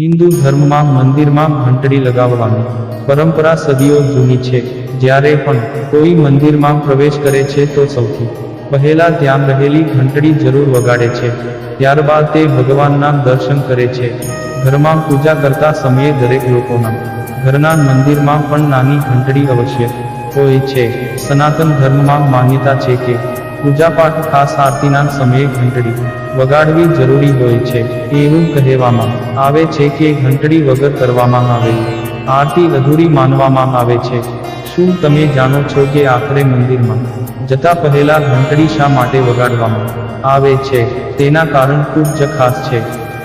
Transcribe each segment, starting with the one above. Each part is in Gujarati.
હિન્દુ ધર્મમાં મંદિરમાં ઘંટડી લગાવવાની પરંપરા સદીઓ જૂની છે. જ્યારે પણ કોઈ મંદિરમાં પ્રવેશ કરે છે તો સૌથી પહેલા ત્યાં રહેલી ઘંટડી જરૂર વગાડે છે. ત્યારબાદ તે ભગવાનના દર્શન કરે છે. ઘરમાં પૂજા કરતા સમયે દરેક લોકોના ઘરના મંદિરમાં પણ નાની ઘંટડી અવશ્ય હોય છે. સનાતન ધર્મમાં માન્યતા છે કે પૂજાપાઠ ખાસ આરતીના સમયે ઘંટડી વગાડવી જરૂરી હોય છે, એવું કહેવામાં આવે છે કે ઘંટડી વગર કરવામાં આવે. આરતી અધૂરી માનવામાં આવે છે. શું તમે જાણો છો કે આખરે મંદિરમાં જતા પહેલા ઘંટડી શા માટે વગાડવામાં આવે છે? તેના કારણ ખૂબ જ ખાસ છે.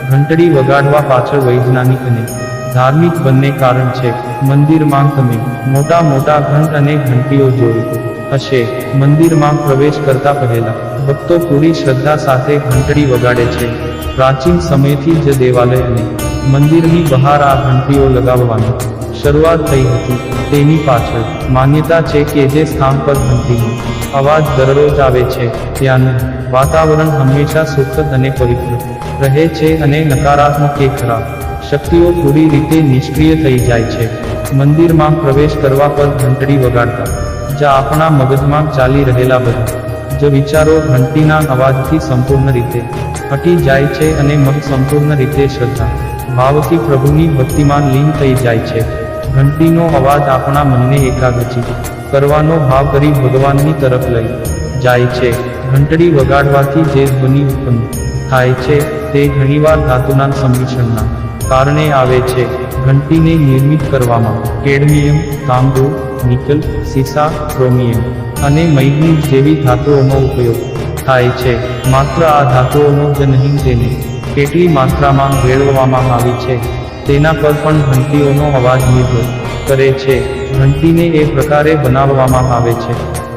ઘંટડી વગાડવા પાછળ વૈજ્ઞાનિક અને ધાર્મિક બંને કારણ છે. મંદિરમાં તમે મોટા મોટા ઘંટ અને ઘંટીઓ જોઈ. હશે. મંદિરમાં પ્રવેશ કરતા પહેલા, ભક્તો પૂરી શ્રદ્ધા સાથે ઘંટડી વગાડે છે. પ્રાચીન સમયથી જ દેવાલય અને મંદિરની બહાર આ ઘંટીઓ લગાવવાની શરૂઆત થઈ હતી. તેની પાછળ, માન્યતા છે કે જે સ્થાન પર ઘંટીનો અવાજ દરરોજ આવે છે, ત્યાંનું વાતાવરણ હંમેશા સુખદ અને પવિત્ર રહે છે અને નકારાત્મક કે ખરાબ શક્તિઓ પૂરી રીતે નિષ્ક્રિય થઈ જાય છે. મંદિરમાં પ્રવેશ કરવા પર ઘંટડી વગાડતા જ આપણા મગજમાં ચાલી રહેલા બધા જ વિચારો ઘંટીના અવાજથી સંપૂર્ણ રીતે હટી જાય છે અને મન સંપૂર્ણ રીતે શ્રદ્ધા, ભાવથી પ્રભુની ભક્તિમાન લીન થઈ જાય છે. ઘંટીનો અવાજ આપણા મનને એકાગ્રચિત કરવાનો ભાવ કરી ભગવાનની તરફ લઈ જાય છે. ઘંટડી વગાડવાથી જે ધ્વનિ ઉત્પન્ન થાય છે તે ઘણીવાર ધાતુના સંમિશ્રણના કારણે આવે છે. ઘંટીને નિર્મિત કરવામાં, કેડમિયમ, તાંબુ નિકલ સીસા, ક્રોમિયમ અને મૈગ્નીઝ જેવી ધાતુઓનો ઉપયોગ થાય છે. માત્ર આ ધાતુઓનો જ નહીં, તેને કેટલી માત્રામાં ભેળવવામાં આવી છે, તેના પર પણ ઘંટીઓનો અવાજ નિર્ભર કરે છે. ઘંટીને એ પ્રકારે બનાવવામાં આવે છે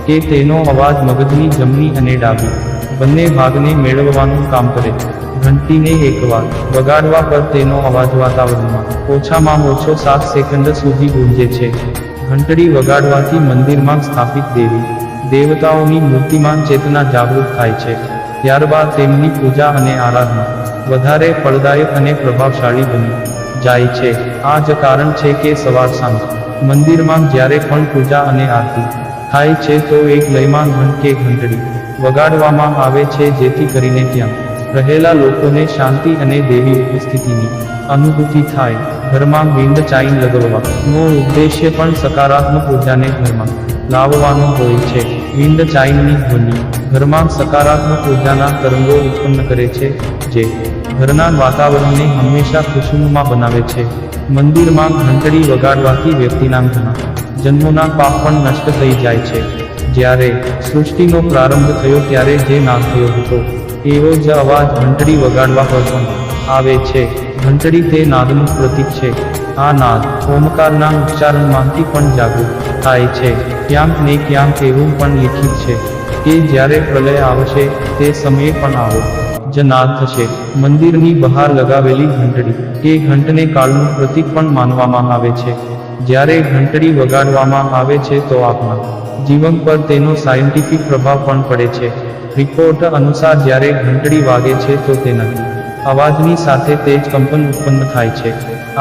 કે તેનો અવાજ મગજની જમણી અને ડાબી બંને ભાગને મેળવવાનું કામ કરે. ઘંટીને એકવાર વગાડવા પર તેનો અવાજ વાતાવરણમાં ઓછામાં ઓછો સાત સેકન્ડ સુધી ગુંજે છે. ઘંટડી વગાડવાથી મંદિરમાં સ્થાપિત દેવી, દેવતાઓની મૂર્તિમાન ચેતના જાગૃત થાય છે. ત્યારબાદ તેમની પૂજા અને આરાધના વધારે ફળદાયક અને પ્રભાવશાળી બની જાય છે. આ જ કારણ છે કે સવાર સાંજ મંદિરમાં જ્યારે પણ પૂજા અને આરતી થાય છે તો એક લયમાં ઘંટ કે ઘંટડી વગાડવામાં આવે છે જેથી કરીને ત્યાં રહેલા લોકોને શાંતિ અને દેવી ઉપસ્થિતિની અનુભૂતિ થાય, ઘરમાં વિન્ડ ચાઇન લગાવવાનો ઉદ્દેશ્ય પણ સકારાત્મક ઉર્જાને ઘરમાં લાવવાનો હોય છે. વિન્ડ ચાઇનની ધ્વનિ, ઘરમાં સકારાત્મક ઉર્જાના તરંગો ઉત્પન્ન કરે છે, જે ઘરના વાતાવરણને હંમેશા ખુશનુમા બનાવે છે. મંદિરમાં ઘંટડી વગાડવાથી વ્યક્તિના ઘણા જન્મોના પાપ પણ નષ્ટ થઈ જાય છે. જ્યારે સૃષ્ટિનો પ્રારંભ થયો ત્યારે જે નાશ થયો હતો, એવો જ અવાજ ઘંટડી વગાડવા પર પણ આવે છે. ઘંટડી તે નાદનું પ્રતીક છે. આ નાદ ઓમકારના ઉચ્ચારણમાંથી પણ જાગૃત થાય છે. ક્યાંક ને ક્યાંક એવું પણ લિખિત છે કે જ્યારે પ્રલય આવશે, તે સમયે પણ આવો. જ નાદ થશે. મંદિરની બહાર લગાવેલી ઘંટડી. એ ઘંટને કાળનું પ્રતીક પણ માનવામાં આવે છે. જ્યારે ઘંટડી વગાડવામાં આવે છે તો આપણા જીવન પર તેનો સાયન્ટિફિક પ્રભાવ પણ પડે છે. રિપોર્ટ અનુસાર જ્યારે ઘંટડી વાગે છે તો તેનાથી અવાજની સાથે તેજ કંપન ઉત્પન્ન થાય છે.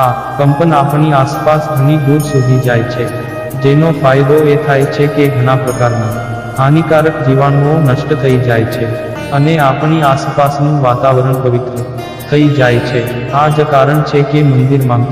આ કંપન આપણી આસપાસ ઘણી દૂર સુધી જાય છે. જેનો ફાયદો એ થાય છે કે ઘણા પ્રકારના હાનિકારક જીવાણુઓ નષ્ટ થઈ જાય છે અને આપણી આસપાસનું વાતાવરણ પવિત્ર થઈ જાય છે. આ જ કારણ છે કે મંદિરમાં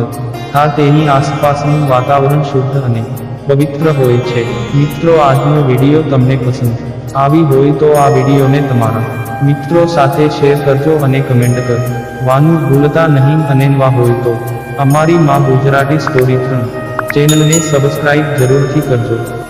થા તેની આસપાસનું વાતાવરણ શુદ્ધ અને પવિત્ર હોય છે. મિત્રો, આજનો વીડિયો તમને પસંદ આવી હોય તો આ વિડીયોને તમારા મિત્રો સાથે શેર કરજો અને કમેન્ટ કરવાનું ભૂલતા નહીં અને વા હોય તો. અમારી માં ગુજરાતી સ્ટોરી ત્રણ ચેનલને સબસ્ક્રાઇબ જરૂરથી કરજો.